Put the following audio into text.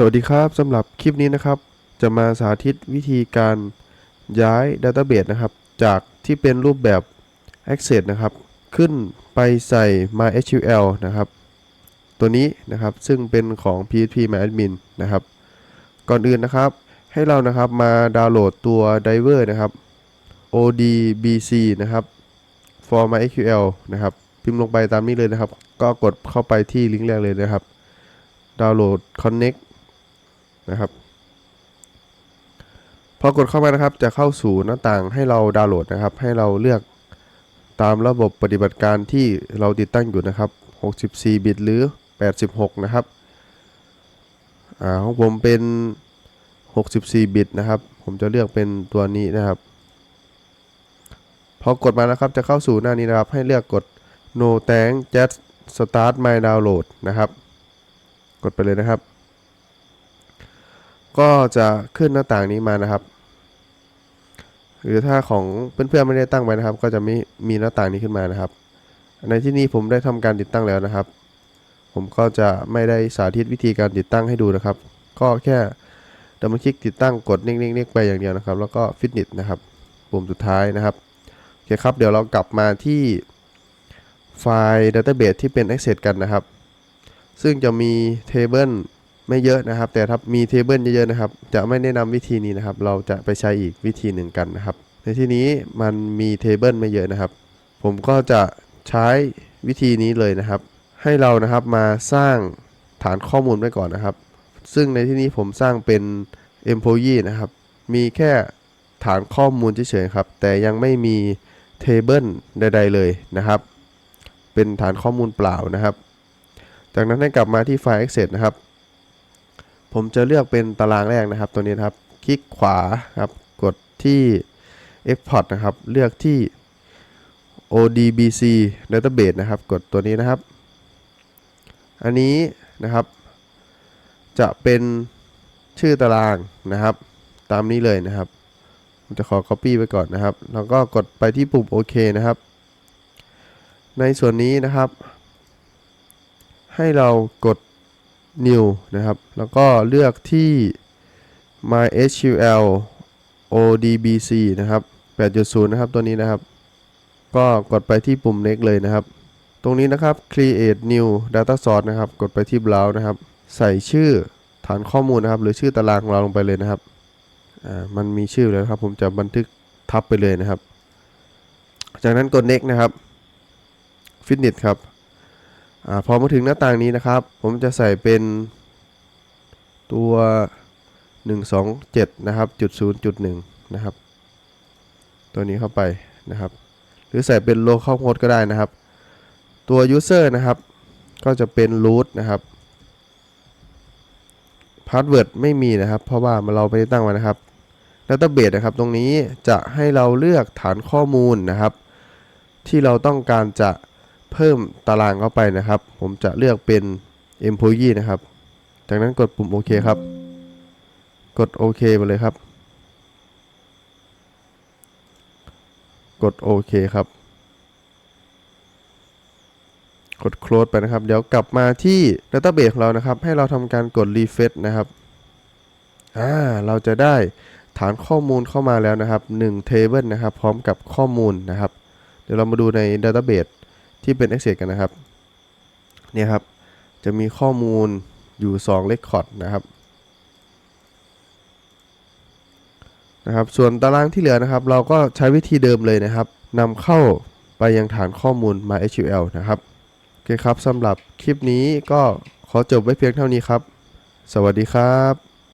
สวัสดีครับสำหรับคลิปนี้นะครับ จะมาสาธิตวิธีการย้าย Database นะครับ จากที่เป็นรูปแบบ Access นะครับ ขึ้นไปใส่ MySQL นะครับ ตัวนี้นะครับซึ่งเป็นของ PHP MyAdmin นะครับ ก่อนอื่นนะครับ ให้เรานะครับมาดาวน์โหลดตัว Diver นะครับ ODBC นะครับ for MySQL นะครับ พิมพ์ลงไปตามนี้เลยนะครับ ก็กดเข้าไปที่ลิงก์แรกเลยนะครับ ดาวน์โหลด Connect นะครับ พอกดเข้ามานะครับ จะเข้าสู่หน้าต่างให้เราดาวน์โหลดนะครับ ให้เราเลือกตามระบบปฏิบัติการที่เราติดตั้งอยู่นะครับ 64 บิตหรือ 86 นะครับอ่าของผมเป็น 64 บิตนะครับ ผมจะเลือกเป็นตัวนี้นะครับ พอกดมานะครับจะเข้าสู่หน้านี้นะครับ ให้เลือกกด no thank just start my download นะครับ กดไปเลยนะครับ ก็จะขึ้นหน้าต่างนี้มานะครับ หรือถ้าของเพื่อนๆไม่ได้ตั้งไว้นะครับ ก็จะไม่มีหน้าต่างนี้ขึ้นมานะครับ ในที่นี้ผมได้ทำการติดตั้งแล้วนะครับ ผมก็จะไม่ได้สาธิตวิธีการติดตั้งให้ดูนะครับ ก็แค่ดับเบิลคลิกติดตั้งกดนิ่งๆๆไปอย่างเดียวนะครับ แล้วก็ฟิตเนสนะครับปุ่มสุดท้ายนะครับโอเคครับเดี๋ยวเรากลับมาที่ไฟล์ Database ที่เป็น Access กันนะครับ ซึ่งจะมี Table ไม่เยอะนะครับ แต่ถ้ามีเทเบิลเยอะๆนะครับ จะไม่แนะนำวิธีนี้นะครับ เราจะไปใช้อีกวิธีหนึ่งกันนะครับ ในที่นี้มันมีเทเบิลไม่เยอะนะครับ ผมก็จะใช้วิธีนี้เลยนะครับ ให้เรานะครับมาสร้างฐานข้อมูลไว้ก่อนนะครับ ซึ่งในที่นี้ผมสร้างเป็น employee นะครับ มีแค่ฐานข้อมูลเฉยๆครับ แต่ยังไม่มีเทเบิลใด ๆ เลยนะครับ เป็นฐานข้อมูลเปล่านะครับ จากนั้นให้กลับมาที่ไฟล์ Access นะครับ ผมจะเลือกเป็นตารางแรกนะครับ ตัวนี้นครับ คลิกขวาครับ กดที่ Export นะครับ เลือกที่ ODBC Database นะครับ กดตัวนี้นะครับ อันนี้นะครับ จะเป็นชื่อตารางนะครับ ตามนี้เลยนะครับผมจะขอ Copy ไปก่อนนะครับ แล้วก็กดไปที่ปุ่มโอเคนะครับ ในส่วนนี้นะครับ ให้เรากด new นะครับ แล้วก็เลือกที่ mysql odbc นะครับ 8.0 นะครับ ตัวนี้นะครับ ก็กดไปที่ปุ่ม next เลยนะครับ ตรงนี้นะครับ create new data source นะครับ กดไปที่ browse นะครับ ใส่ชื่อฐานข้อมูลนะครับ หรือชื่อตารางของเราลงไปเลยนะครับ อ่า มันมีชื่อแล้วครับ ผมจะบันทึกทับไปเลยนะครับ จากนั้นกด next นะครับ fitness ครับ อพอมาถึงหน้าต่างนี้นะครับ ผมจะใส่เป็นตัว 127 นะครับจุด0จุด1นะครับ ตัวนี้เข้าไปนะครับ หรือใส่เป็น local host ก็ได้นะครับ ตัว user นะครับ ก็จะเป็น root นะครับ password ไม่มีนะครับ เพราะว่าเราไม่ได้ตั้งไว้นะครับ database นะครับ ตรงนี้จะให้เราเลือกฐานข้อมูลนะครับ ที่เราต้องการจะ เพิ่มตารางเข้าไปนะครับ ผมจะเลือกเป็น employee นะครับ จากนั้นกดปุ่มโอเคครับ กดโอเคไปเลยครับ กดโอเคครับ กด close ไปนะครับ เดี๋ยวกลับมาที่ database ของเรานะครับ ให้เราทำการกด refresh นะครับ อ่า เราจะได้ฐานข้อมูลเข้ามาแล้วนะครับ1 table นะครับ พร้อมกับข้อมูลนะครับ เดี๋ยวเรามาดูใน database ที่เป็น Access กันนะครับเนี่ยครับจะมีข้อมูลอยู่2 Record นะครับนะครับ ส่วนตารางที่เหลือนะครับ เราก็ใช้วิธีเดิมเลยนะครับนำเข้าไปยังฐานข้อมูล MySQL นะครับโอเคครับสำหรับคลิปนี้ก็ขอจบไว้เพียงเท่านี้ครับ สวัสดีครับ